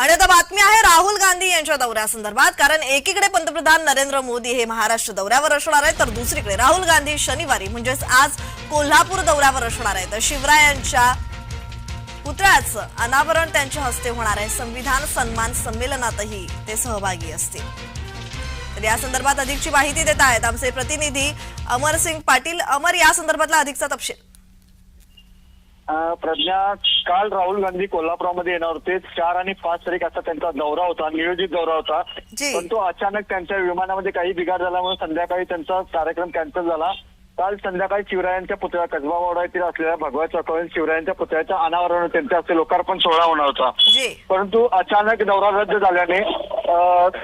आणि आता बातमी आहे राहुल गांधी यांच्या दौऱ्यासंदर्भात कारण एकीकडे पंतप्रधान नरेंद्र मोदी हे महाराष्ट्र दौऱ्यावर असणार आहेत तर दुसरीकडे राहुल गांधी शनिवारी म्हणजेच आज कोल्हापूर दौऱ्यावर असणार आहेत. तर शिवरायांच्या पुतळ्याचं अनावरण त्यांच्या हस्ते होणार आहे. संविधान सन्मान संमेलनातही ते सहभागी असतील. तर या संदर्भात अधिकची माहिती देत आहेत आमचे प्रतिनिधी अमर सिंग पाटील. अमर या संदर्भातला अधिकचा तपशील. प्रज्ञा काल राहुल गांधी कोल्हापुरामध्ये येणार होते. चार आणि पाच तारीख असा त्यांचा दौरा होता नियोजित दौरा होता. पण तो अचानक त्यांच्या विमानामध्ये काही बिघाड झाल्यामुळे संध्याकाळी त्यांचा कार्यक्रम कॅन्सल झाला. काल संध्याकाळी शिवरायांच्या पुतळ्या कसबा वाडा येथील असलेल्या भगवा चौकावरील शिवरायांच्या पुतळ्याच्या अनावरण त्यांच्या हस्ते लोकार्पण सोहळा होणार होता. परंतु अचानक दौरा रद्द झाल्याने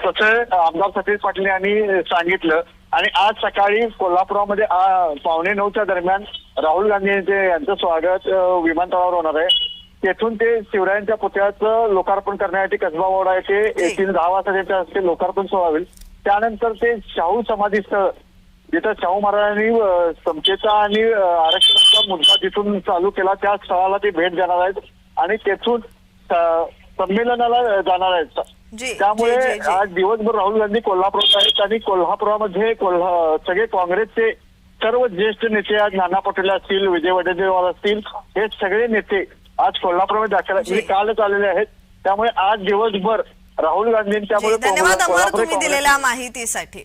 तसं आमदार सतीश पाटील यांनी सांगितलं आणि आज सकाळी कोल्हापुरामध्ये पावणे नऊच्या दरम्यान राहुल गांधी यांचे यांचं स्वागत विमानतळावर होणार आहे. तेथून ते शिवरायांच्या पुतळ्याचं लोकार्पण करण्यासाठी कसबा वाडा येथे येथील दहा वाजता त्यांच्या हस्ते लोकार्पण सोहळा होईल. त्यानंतर ते शाहू समाधी स्थळ जिथं शाहू महाराजांनी समतेचा आणि आरक्षणाचा मुद्दा जिथून चालू केला त्या स्थळाला ते भेट देणार आहेत. आणि तेथून संमेलनाला जाणार आहेत. त्यामुळे. आज दिवसभर राहुल गांधी कोल्हापुरात आहेत आणि कोल्हापुरामध्ये कोल्हा सगळे काँग्रेसचे सर्व ज्येष्ठ नेते आज नाना पटोले असतील विजय वडेट्टीवार असतील हे सगळे नेते आज कोल्हापुरामध्ये दाखल. म्हणजे कालच आलेले आहेत त्यामुळे आज दिवसभर राहुल गांधी त्यामुळे धन्यवाद अमर कोल्हापुरी तुम्ही काँग्रेस- दिलेल्या माहितीसाठी